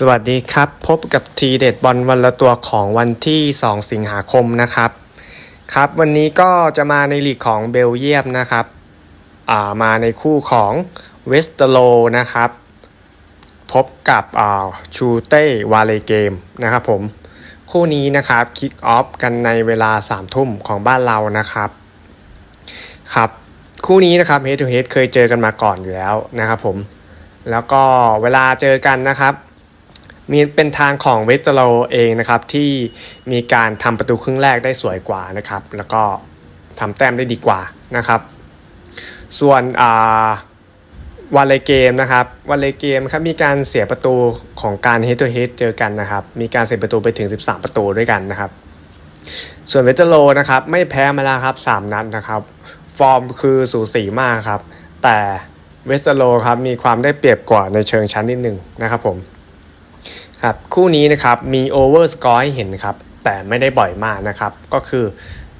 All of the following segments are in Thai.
สวัสดีครับ พบกับทีเด็ดบอลวันละตัวของวันที่ 2 สิงหาคมนะครับ ครับวันนี้ก็จะมาในลีกของเบลเยียมนะครับอ่ามาในคู่ของเวสเตโลนะครับ พบกับอ่าชูเต้วาเลเกมนะครับผม คู่นี้นะครับคิกออฟกันในเวลา 3 ทุ่มของบ้านเรานะครับ ครับ คู่นี้นะครับ Head to Head เคยเจอกันมาก่อนอยู่แล้วนะครับผม แล้วก็เวลาเจอกันนะครับ มีเป็นทางของเวสเตโลเองนะครับที่มีการทำประตูครึ่งแรกได้สวยกว่านะครับ แล้วก็ทำแต้มได้ดีกว่านะครับ ส่วนอ่าวาเลเกมนะครับวาเลเกมครับมีการเสียประตูของการเฮด to เฮดเจอกันนะครับ มีการเสียประตูไปถึง 13 ประตูด้วยกันนะครับ ส่วนเวสเตโลนะครับไม่แพ้มาแล้วครับ 3 นัดนะครับ ฟอร์มคือสูสีมากครับ แต่เวสเตโลครับมีความได้เปรียบกว่าในเชิงชั้นนิดหนึ่งนะครับผม ครับคู่นี้นะครับมีโอเวอร์สกอร์ให้เห็นครับแต่ไม่ได้บ่อยมากนะครับ ก็คือ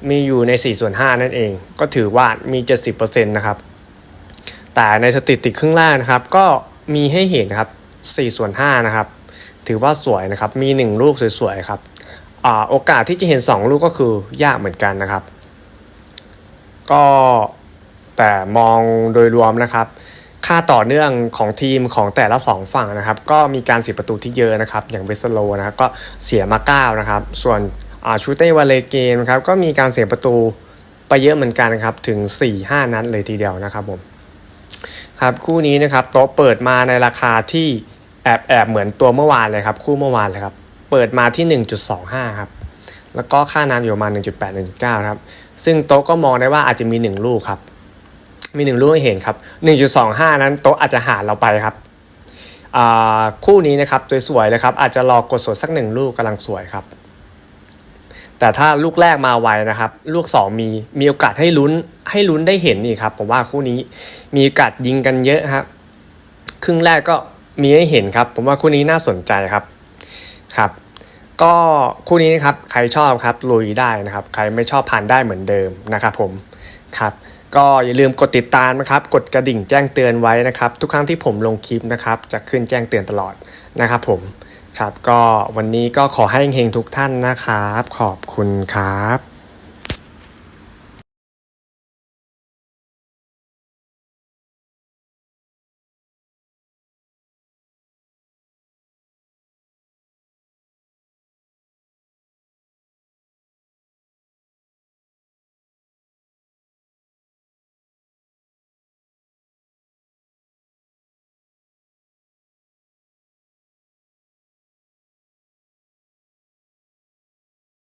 มีอยู่ใน 4 ส่วน 5 นั่นเอง ก็ถือว่ามี 70%นะครับ แต่ในสถิติครึ่งแรกนะครับ ก็มีให้เห็นครับ 4 ส่วน 5 นะครับ ถือว่าสวยนะครับ มี 1 ลูกสวยๆครับอโอกาสที่จะเห็น 2 ลูกก็คือยากเหมือนกันนะครับ ก็แต่มองโดยรวมนะครับ ค่าต่อเนื่องของทีมของแต่ละ 2 ฝั่งนะครับ ก็มีการเสียประตูที่เยอะนะครับ อย่างเวสโลนะครับก็เสียมา 9 นะครับ ส่วนชูเต้วาเลเกนครับก็มีการเสียประตูไปเยอะเหมือนกันนะครับถึง 4-5 นัดเลยทีเดียวนะครับผมครับคู่นี้นะครับโต๊ะเปิดมาในราคาที่แอบแอบเหมือนตัวเมื่อวานเลยครับคู่เมื่อวานเลยครับเปิดมาที่ 1.25 ครับแล้วก็ค่าน้ำอยู่ประมาณ1.8 1.9 ครับ ซึ่งโต๊ะก็มองได้ว่าอาจจะมี 1 ลูกครับ มีหนึ่งลูกให้เห็นครับ 1.25 นั้นโต๊ะอาจจะหาเราไปครับอ่าคู่นี้นะครับสวยๆเลยครับ อาจจะรอกดสดสักหนึ่งลูกกำลังสวยครับ แต่ถ้าลูกแรกมาไวนะครับ ลูก 2 มีมีโอกาสให้ลุ้นให้ลุ้นได้เห็นนี่ครับ ผมว่าคู่นี้มีโอกาสยิงกันเยอะครับครึ่งแรกก็มีให้เห็นครับ ผมว่าคู่นี้น่าสนใจครับครับ ก็คู่นี้นะครับใครชอบครับลุยได้นะครับ ใครไม่ชอบผ่านได้เหมือนเดิมนะครับ ผมครับ ก็อย่าลืมกดติดตามนะครับ กดกระดิ่งแจ้งเตือนไว้นะครับ ทุกครั้งที่ผมลงคลิปนะครับ จะขึ้นแจ้งเตือนตลอดนะครับผมครับก็วันนี้ก็ขอให้เฮงๆทุกท่านนะครับ ขอบคุณครับ